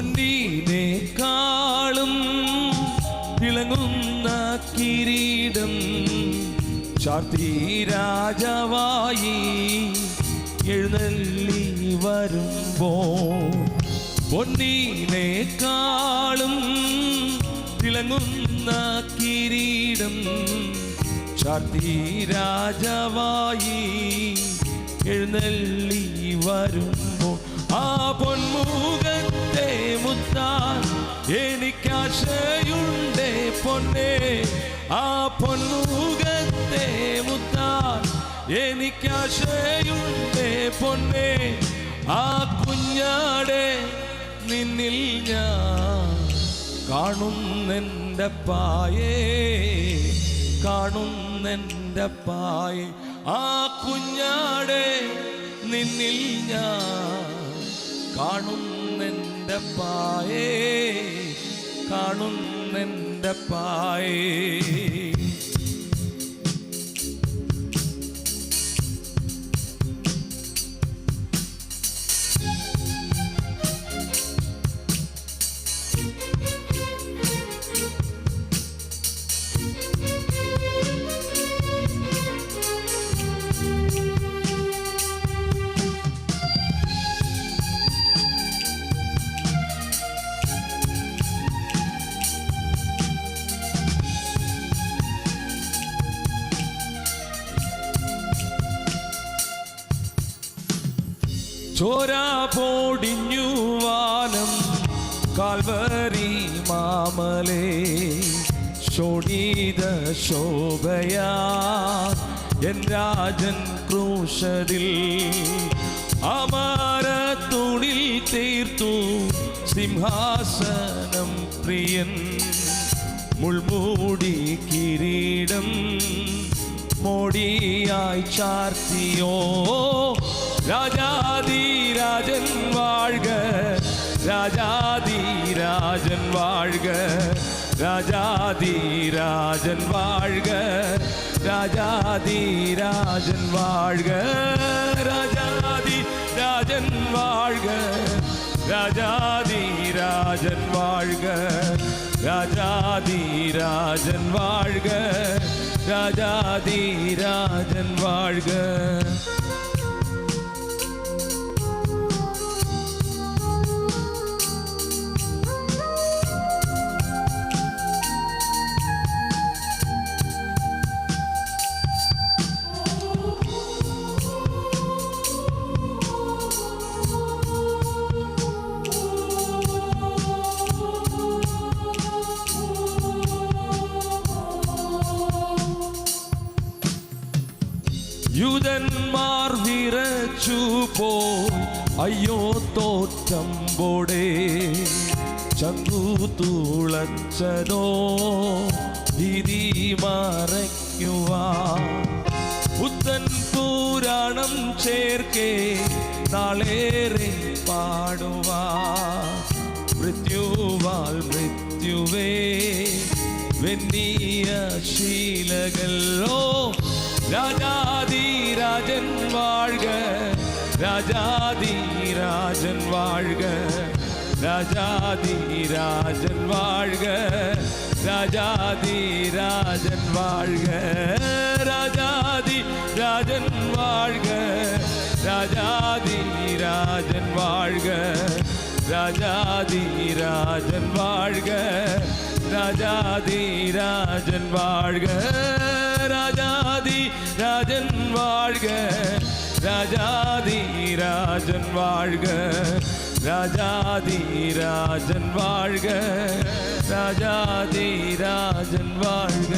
പൊന്നീനേക്കാളും തിളങ്ങുന്ന കിരീടം ചാർത്തി രാജാവായി എഴുന്നള്ളി വരുമ്പോ പൊന്നീനേക്കാളും തിളങ്ങുന്ന കിരീടം ചാർത്തി രാജാവായി എഴുന്നള്ളി വരുമ്പോ ആ പൊന്മുഖത്തെ മുത്താൻ എനിക്കാശയുണ്ടേ പൊന്നേ. ആ പൊന്മുഖത്തെ മുത്താൻ എനിക്കാശയുണ്ടേ പൊന്നേ. ആ കുഞ്ഞാടെ നിന്നിൽ ഞാൻ കാണുന്നെന്റെ പായേ കാണുന്നെന്റെ പായേ ആ കുഞ്ഞാടെ നിന്നിൽ ഞാൻ കാണുന്നെന്റെ പായേ കാണുന്നെന്റെ പായേ. ചോര പൊടിഞ്ഞു വാനം. കാൽവരി മാമലേ ശോണീത ശോഭയാ. എൻ രാജൻ ക്രൂശതിൽ തുണിൽ തീർത്തു സിംഹാസനം പ്രിയൻ. മുൾമൂടി കിരീടം മോടിയായി ചാർത്തിയോ ராஜாதி ராஜன் வாழ்க. ராஜாதி ராஜன் வாழ்க. ராஜாதி ராஜன் வாழ்க. ராஜாதி ராஜன் வாழ்க. ராஜாதி ராஜன் வாழ்க. ராஜாதி வாழ்க. ராஜாதி வாழ்க. ராஜாதி வாழ்க. യൂതന്മാർ വിറച്ചു പോയി അയ്യോ തോറ്റമ്പോടെ ചങ്കു തുളച്ചതോ വിധി മറയ്ക്കുവാ. പുത്തൻ പുരാണം ചേർക്കേ നാളേറെ പാടുവാ. മൃത്യുവാൽ മൃത്യുവേ വെന്നിയ ശീലകളോ ராஜாதி ராஜன் வாழ்க ராஜாதி ராஜன் வாழ்க ராஜாதி ராஜன் வாழ்க ராஜாதி ராஜன் வாழ்க ராஜாதி ராஜன் வாழ்க ராஜாதி ராஜன் வாழ்க ராஜாதி ராஜன் வாழ்க ராஜாதி ராஜன் வாழ்க. வாழ்க. ராஜாதி ராஜன் வாழ்க. ராஜாதி ராஜன் வாழ்க. ராஜாதி ராஜன் வாழ்க.